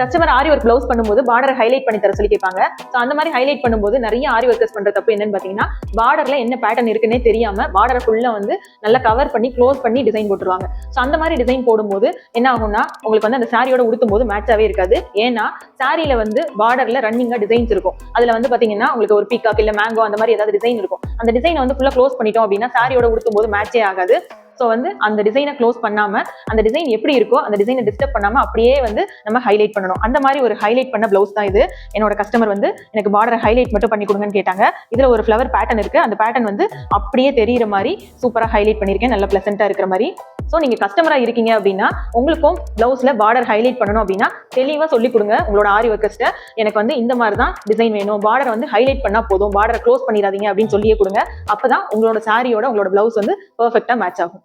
Customer aari work blouse பண்ணும்போது border highlight பண்ணி தர சொல்லி கேட்பாங்க. ஸோ அந்த மாதிரி ஹைலைட் பண்ணும்போது நிறைய ஆரி ஒர்க்கர்ஸ் பண்ற தப்பு என்னன்னு பார்த்தீங்கன்னா பார்டர்ல என்ன பேட்டர்ன் இருக்குன்னே தெரியாம பார்டரை ஃபுல்லா வந்து நல்லா கவர் பண்ணி க்ளோஸ் பண்ணி டிசைன் போட்டுருவாங்க. ஸோ அந்த மாதிரி டிசைன் போடும்போது என்ன ஆகும்னா உங்களுக்கு வந்து அந்த சாரியோட உடுத்தும் போது மேட்சாவே இருக்காது. ஏன்னா சாரியில வந்து பார்டர்ல ரன்னிங்கா டிசைன்ஸ் இருக்கும். அதுல வந்து பாத்தீங்கன்னா உங்களுக்கு ஒரு பீக்காக் இல்ல மேங்கோ அந்த மாதிரி ஏதாவது டிசைன் இருக்கும். அந்த டிசைனை வந்து ஃபுல்லா க்ளோஸ் பண்ணிட்டோம் அப்படின்னா சாரியோட உடுத்தும் போது மேட்சே ஆகாது. ஸோ வந்து அந்த டிசைனை க்ளோஸ் பண்ணாம அந்த டிசைன் எப்படி இருக்கோ அந்த டிசைனை டிஸ்டர்ப் பண்ணாம அப்படியே வந்து நம்ம ஹைலைட் பண்ணணும். அந்த மாதிரி ஒரு ஹைலைட் பண்ண ப்ளவுஸ் தான் இது. என்னோட கஸ்டமர் வந்து எனக்கு பார்டர் ஹைலைட் மட்டும் பண்ணி கொடுங்கன்னு கேட்டாங்க. இதுல ஒரு ஃப்ளவர் பேட்டர்ன் இருக்கு. அந்த பேட்டர்ன் வந்து அப்படியே தெரியிற மாதிரி சூப்பராக ஹைலைட் பண்ணியிருக்கேன் நல்ல பிளசண்டா இருக்கிற மாதிரி. ஸோ நீங்க கஸ்டமரா இருக்கீங்க அப்படின்னா உங்களுக்கும் பிளவுஸ்ல பார்டர் ஹைலைட் பண்ணணும் அப்படின்னா தெளிவாக சொல்லி கொடுங்க. உங்களோட ஆரி ஒர்க்கர்ஸ்ட்டை எனக்கு வந்து இந்த மாதிரி தான் டிசைன் வேணும். பார்டர் வந்து ஹைலைட் பண்ணா போதும். பார்டரை க்ளோஸ் பண்ணிடாதீங்க அப்படின்னு சொல்லியே கொடுங்க. அப்பதான் உங்களோட சாரியோட உங்களோட பிளவுஸ் வந்து பர்ஃபெக்டாக மேட்ச் ஆகும்.